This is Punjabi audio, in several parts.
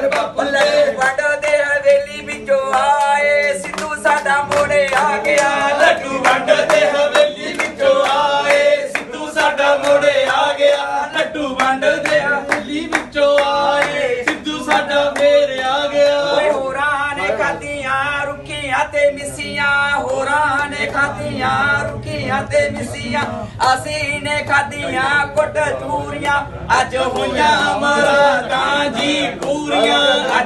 ਦਿਨ ਬਾਪੂ ਲੱਡੂ ਦੇ ਵੰਡਦੇ ਹਵੇਲੀ ਵਿੱਚੋਂ ਆਏ। ਸਿੱਧੂ ਸਾਡਾ ਮੋੜੇ ਆ ਗਿਆ। ਲੱਡੂ ਵੰਡਦੇ ਹਵੇਲੀ ਵਿੱਚੋਂ ਆਏ। ਸਿੱਧੂ ਸਾਡਾ ਮੋੜੇ ਆ ਗਿਆ। ਲੱਡੂ ਵੰਡਦੇ ਹਵੇਲੀ ਵਿੱਚੋਂ ਆਏ। ਸਿੱਧੂ ਸਾਡਾ ਫੇਰ ਆ ਓਏ ਹੋਰਾਂ ਨੇ ਖਾਧੀਆਂ, ਰੁੱਖੀਆਂ ਤੇ ਮਿੱਸੀਆਂ। ਹੋਰਾਂ ਨੇ ਖਾਧੀਆਂ, ਰੁੱਖੀਆਂ ਤੇ ਮਿੱਸੀਆਂ। ਅਸੀਂ ਨੇ ਖਾਧੀਆਂ ਕੁੱਟ ਚੂਰੀਆਂ ਅੱਜ ਹੋਈਆਂ ਮਰਾਦਾਂ।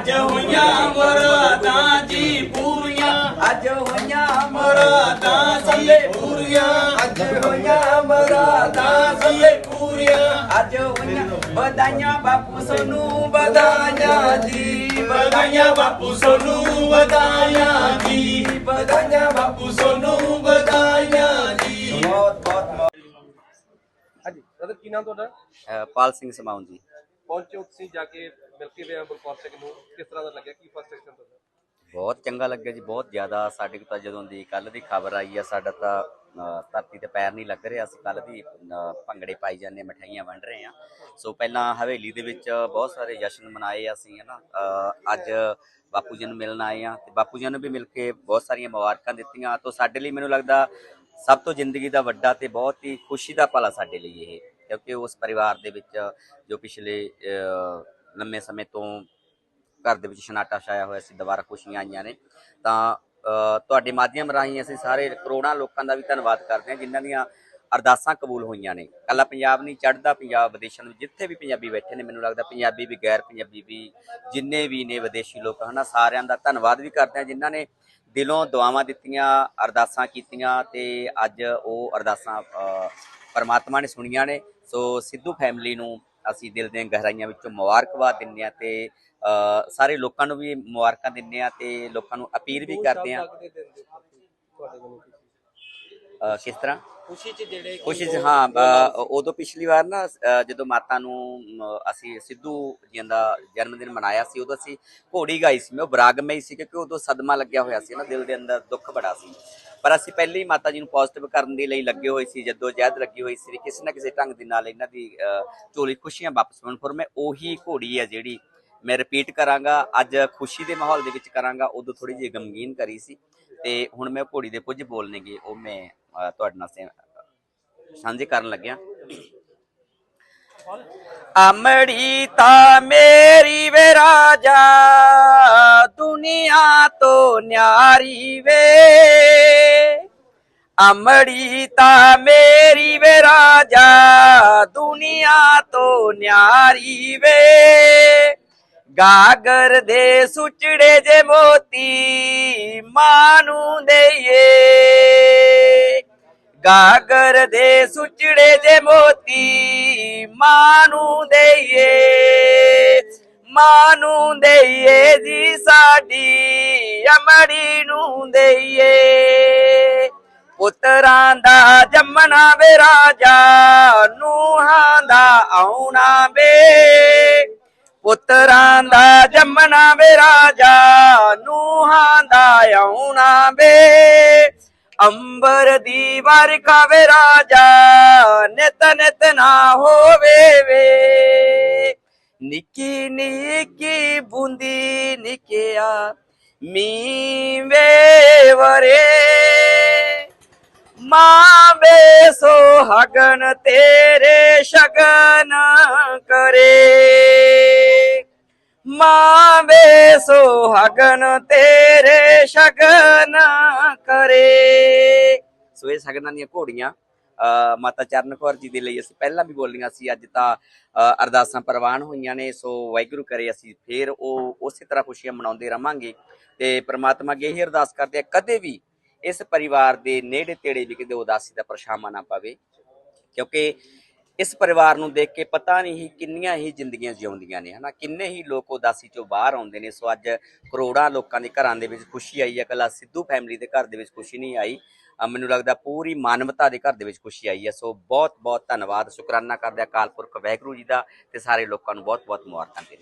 ਅੱਜ ਹੋਈਆਂ ਮੁਰਾਦਾਂ ਜੀ ਪੂਰੀਆਂ। ਅੱਜ ਹੋਈਆਂ ਮੁਰਾਦਾਂ ਜੀ ਪੂਰੀਆਂ। ਅੱਜ ਹੋਈਆਂ ਮਰਾਦਾਂ ਜੀ ਪੂਰੀਆਂ। ਅੱਜ ਹੋਈਆਂ ਵਧਾਈਆਂ ਬਾਪੂ ਸਾਨੂੰ ਵਧਾਈਆਂ ਜੀ ਵਧਾਈਆਂ ਬਾਪੂ ਸੋਨੂੰ ਵਧਾਈਆਂ ਜੀ। ਵਧਾਈਆਂ ਬਾਪੂ ਸੋਨੂੰ ਵਧਾਈਆਂ ਜੀ। ਬਹੁਤ ਬਹੁਤ ਹਾਂਜੀ ਬ੍ਰਦਰ ਕੀ ਨਾਮ ਤੁਹਾਡਾ? ਪਾਲ ਸਿੰਘ ਸਮਾਉਂ ਜੀ। ਪਹੁੰਚੋ ਤੁਸੀਂ ਜਾ ਕੇ ਮਿਲ ਕੇ ਵੇ ਬਲਕੌਰ ਸਿੰਘ ਨੂੰ? ਕਿਸ ਤਰ੍ਹਾਂ ਦਾ ਲੱਗਿਆ? ਕੀ ਫਸਟ ਐਕਸ਼ਨ ਤੁਹਾਡਾ? ਬਹੁਤ ਚੰਗਾ ਲੱਗਿਆ ਜੀ ਬਹੁਤ ਜ਼ਿਆਦਾ। ਸਾਡੇ ਕੋਲ ਤਾਂ ਜਦੋਂ ਦੀ ਕੱਲ ਦੀ ਖਬਰ ਆਈ ਆ ਸਾਡਾ ਤਾਂ ਅ, ਧਰਤੀ ਤੇ ਪੈਰ ਨਹੀਂ ਲੱਗ ਰਿਹਾ। ਅਸੀਂ ਕੱਲ ਦੀ ਅ, ਭੰਗੜੇ ਪਾਈ ਜਾਂਦੇ ਹਾਂ, ਮਠਾਈਆਂ ਵੰਡ ਰਹੇ ਆ ਸੋ ਪਹਿਲਾਂ ਹਵੇਲੀ ਦੇ ਵਿੱਚ ਬਹੁਤ ਸਾਰੇ ਜਸ਼ਨ ਮਨਾਏ ਅਸੀਂ ਹਨਾ। ਅ, ਅੱਜ ਬਾਪੂ ਜੀ ਨੂੰ ਮਿਲਣ ਆਏ ਆ ਤੇ ਬਾਪੂ ਜੀ ਨੂੰ ਵੀ ਮਿਲ ਕੇ ਬਹੁਤ ਸਾਰੀਆਂ ਮੁਬਾਰਕਾਂ ਦਿੱਤੀਆਂ। ਤੋਂ ਸਾਡੇ ਲਈ ਮੈਨੂੰ ਲੱਗਦਾ ਸਭ ਤੋਂ ਜ਼ਿੰਦਗੀ ਦਾ ਵੱਡਾ ਤੇ ਬਹੁਤ ਹੀ ਖੁਸ਼ੀ ਦਾ ਪਲ ਆ ਸਾਡੇ ਲਈ ਇਹ। ਕਿਉਂਕਿ ਉਸ ਪਰਿਵਾਰ ਦੇ ਵਿੱਚ ਜੋ ਪਿਛਲੇ ਲੰਮੇ ਸਮੇਂ ਤੋਂ ਘਰ ਦੇ ਵਿੱਚ ਸ਼ਨਾਟਾ ਛਾਇਆ ਹੋਇਆ ਸੀ, ਦੁਬਾਰਾ ਖੁਸ਼ੀਆਂ ਆਈਆਂ ਨੇ, ਤਾਂ ਤੁਹਾਡੇ ਮਾਧਿਅਮ ਰਾਹੀਂ ਅਸੀਂ ਸਾਰੇ ਕਰੋੜਾਂ ਲੋਕਾਂ ਦਾ ਵੀ ਧੰਨਵਾਦ ਕਰਦੇ ਹਾਂ, ਜਿਨ੍ਹਾਂ ਦੀਆਂ ਅਰਦਾਸਾਂ ਕਬੂਲ ਹੋਈਆਂ ਨੇ। ਕੱਲਾ ਪੰਜਾਬ ਨਹੀਂ, ਚੜ੍ਹਦਾ ਪੰਜਾਬ ਵਿਦੇਸ਼ਾਂ ਵਿੱਚ, ਜਿੱਥੇ ਵੀ ਪੰਜਾਬੀ ਬੈਠੇ ਨੇ, ਮੈਨੂੰ ਲੱਗਦਾ ਪੰਜਾਬੀ ਵੀ ਗੈਰ ਪੰਜਾਬੀ ਵੀ, ਜਿੰਨੇ ਵੀ ਨੇ ਵਿਦੇਸ਼ੀ ਲੋਕ, ਹਨਾ, ਸਾਰਿਆਂ ਦਾ ਧੰਨਵਾਦ ਵੀ ਕਰਦੇ ਹਾਂ, ਜਿਨ੍ਹਾਂ ਨੇ ਦਿਲੋਂ ਦੁਆਵਾਂ ਦਿੱਤੀਆਂ, ਅਰਦਾਸਾਂ ਕੀਤੀਆਂ, ਤੇ ਅੱਜ ਉਹ ਅਰਦਾਸਾਂ ਪਰਮਾਤਮਾ ਨੇ ਸੁਣੀਆਂ ਨੇ। ਸੋ ਸਿੱਧੂ ਫੈਮਿਲੀ ਨੂੰ ਅਸੀਂ ਦਿਲ ਦੀਆਂ ਗਹਿਰਾਈਆਂ ਵਿੱਚੋਂ ਮੁਬਾਰਕਬਾਦ ਦਿੰਦੇ ਹਾਂ ਤੇ ਸਾਰੇ ਲੋਕਾਂ ਨੂੰ ਵੀ ਮੁਬਾਰਕਾਂ ਦਿੰਦੇ ਹਾਂ ਤੇ ਲੋਕਾਂ ਨੂੰ ਅਪੀਲ ਵੀ ਕਰਦੇ ਅ, ਕਿਸ ਤਰ੍ਹਾਂ? ਖੁਸ਼ੀ ਚ ਜਿਹੜੇ ਖੁਸ਼ੀ ਚ ਹਾਂ ਅ, ਉਦੋਂ ਪਿਛਲੀ ਵਾਰ ਨਾ ਅ, ਜਦੋਂ ਮਾਤਾ ਨੂੰ ਅਸੀਂ ਸਿੱਧੂ ਜੀ ਦਾ ਜਨਮ ਦਿਨ ਮਨਾਇਆ ਸੀ ਉਦੋਂ ਅਸੀਂ ਘੋੜੀ ਗਾਈ ਸੀ ਮੈਂ ਉਹ ਬਰਾਗਮਈ ਸੀ ਕਿਉਂਕਿ ਉਦੋਂ ਸਦਮਾ ਲੱਗਿਆ ਹੋਇਆ ਸੀ ਨਾ ਦਿਲ ਦੇ ਅੰਦਰ ਦੁੱਖ ਬੜਾ ਸੀ। ਪਰ ਅਸੀਂ ਪਹਿਲੇ ਹੀ ਮਾਤਾ ਜੀ ਨੂੰ ਪੋਜ਼ਿਟਿਵ ਕਰਨ ਦੇ ਲਈ ਲੱਗੇ ਹੋਏ ਸੀ ਜਦੋਂ ਜਹਿਦ ਲੱਗੀ ਹੋਈ ਸੀ ਕਿਸੇ ਨਾ ਕਿਸੇ ਢੰਗ ਦੇ ਨਾਲ ਇਹਨਾਂ ਦੀ ਅ, ਝੋਲੀ ਖੁਸ਼ੀਆਂ ਵਾਪਸ ਹੋਣ ਪਰ ਮੈਂ ਉਹੀ ਘੋੜੀ ਹੈ ਜਿਹੜੀ ਮੈਂ ਰਿਪੀਟ ਕਰਾਂਗਾ ਅੱਜ ਖੁਸ਼ੀ ਦੇ ਮਾਹੌਲ ਦੇ ਵਿੱਚ ਕਰਾਂਗਾ ਉਦੋਂ ਥੋੜੀ ਜਿਹੀ ਗਮਗੀਨ ਕਰੀ ਸੀ ਤੇ ਹੁਣ ਮੈਂ ਘੋੜੀ ਦੇ ਕੁਝ ਬੋਲਣਗੇ ਉਹ ਮੈਂ ਤੁਹਾਡੇ ਨਾਲ ਸੇ- ਸਾਂਝੇ ਕਰਨ ਲੱਗਿਆ ਅਮੜੀ ਤਾਂ ਮੇਰੀ ਵੇ ਰਾਜਾ, ਦੁਨੀਆ ਤੋਂ ਨਿਆਰੀ ਵੇ। ਅਮੜੀ ਤਾਂ ਮੇਰੀ ਵੇ ਰਾਜਾ, ਦੁਨੀਆ ਤੋਂ ਨਿਆਰੀ ਵੇ। ਗਾਗਰ ਦੇ ਸੁਚੜੇ ਜੇ ਮੋਤੀ, ਮਾਂ ਨੂੰ ਦੇਈਏ। ਗਾਗਰ ਦੇ ਸੁਚੜੇ ਜੇ ਮੋਤੀ ਮਾਂ ਨੂੰ ਦੇਈਏ ਮਾਂ ਨੂੰ ਦੇਈਏ ਜੀ ਸਾਡੀ, ਅਮੜੀ ਨੂੰ ਦੇਈਏ। ਪੁੱਤਰਾਂ ਦਾ ਜੰਮਣਾ ਵੇ ਰਾਜਾ, ਨੂਹਾਂ ਦਾ ਆਉਣਾ ਵੇ। ਪੁੱਤਰਾਂ ਦਾ ਜੰਮਣਾ ਵੇ ਰਾਜਾ, ਨੂਹਾਂ ਦਾ ਆਉਣਾ ਵੇ। ਅੰਬਰ ਦੀ ਵਰਖਾ ਵੇ ਰਾਜਾ, ਨਿਤ ਨਿਤ ਨਾ ਹੋਵੇ ਵੇ। ਨਿੱਕੀ ਨਿੱਕੀ ਬੂੰਦੀ ਨਿਕਿਆ ਮੀ ਵੇ ਵਰੇ। ਮਾਂ ਬੇ ਸੁਹਾਗਣ ਤੇਰੇ ਸ਼ਗਨ ਕਰੇ। ਮਾਂ ਬੇ ਸੁਹਾਗਣ ਤੇਰੇ ਸ਼ਗਨ ਕਰੇ। ਸੋ ਇਹ ਸ਼ਗਨਾਂ ਦੀਆਂ ਘੋੜੀਆਂ ਮਾਤਾ ਚਰਨ ਕੌਰ ਜੀ ਦੇ ਲਈ ਅਸੀਂ ਪਹਿਲਾਂ ਵੀ ਬੋਲੀਆਂ ਸੀ, ਅੱਜ ਤਾਂ ਅਰਦਾਸਾਂ ਪ੍ਰਵਾਨ ਹੋਈਆਂ ਨੇ, ਸੋ ਵਾਹਿਗੁਰੂ ਕਰੇ ਅਸੀਂ ਫੇਰ ਉਹ ਉਸੇ ਤਰ੍ਹਾਂ ਖੁਸ਼ੀਆਂ ਮਨਾਉਂਦੇ ਰਵਾਂਗੇ। ਤੇ ਪ੍ਰਮਾਤਮਾ ਅੱਗੇ ਇਹੀ ਅਰਦਾਸ ਕਰਦੇ ਆ, ਕਦੇ ਵੀ ਇਸ ਪਰਿਵਾਰ ਦੇ ਨੇੜੇ ਤੇੜੇ ਵੀ ਕਿਤੇ ਉਦਾਸੀ ਦਾ ਪਰਛਾਵਾਂ ਨਾ ਪਵੇ, ਕਿਉਂਕਿ ਇਸ ਪਰਿਵਾਰ ਨੂੰ ਦੇਖ ਕੇ ਪਤਾ ਨਹੀਂ ਹੀ ਕਿੰਨੀਆਂ ਹੀ ਜ਼ਿੰਦਗੀਆਂ ਜਿਉਂਦੀਆਂ ਨੇ, ਹਨਾ? ਕਿੰਨੇ ਹੀ ਲੋਕ ਉਦਾਸੀ ਚੋਂ ਬਾਹਰ ਆਉਂਦੇ ਨੇ। ਸੋ ਅੱਜ ਕਰੋੜਾਂ ਲੋਕਾਂ ਦੇ ਘਰਾਂ ਦੇ ਵਿੱਚ ਖੁਸ਼ੀ ਆਈ ਹੈ। ਕੱਲਾ ਸਿੱਧੂ ਫੈਮਿਲੀ ਦੇ ਘਰ ਦੇ ਵਿੱਚ ਖੁਸ਼ੀ ਨਹੀਂ ਆਈ। ਮੈਨੂੰ ਲੱਗਦਾ ਪੂਰੀ ਮਾਨਵਤਾ ਦੇ ਘਰ ਦੇ ਵਿੱਚ ਖੁਸ਼ੀ ਆਈ ਹੈ। ਸੋ ਬਹੁਤ ਬਹੁਤ ਧੰਨਵਾਦ। ਸ਼ੁਕਰਾਨਾ ਕਰਦੇ ਹਾਂ ਅਕਾਲ ਪੁਰਖ ਵਾਹਿਗੁਰੂ ਜੀ ਦਾ ਤੇ ਸਾਰੇ ਲੋਕਾਂ ਨੂੰ ਬਹੁਤ ਬਹੁਤ ਮੁਬਾਰਕਾਂ ਦੇ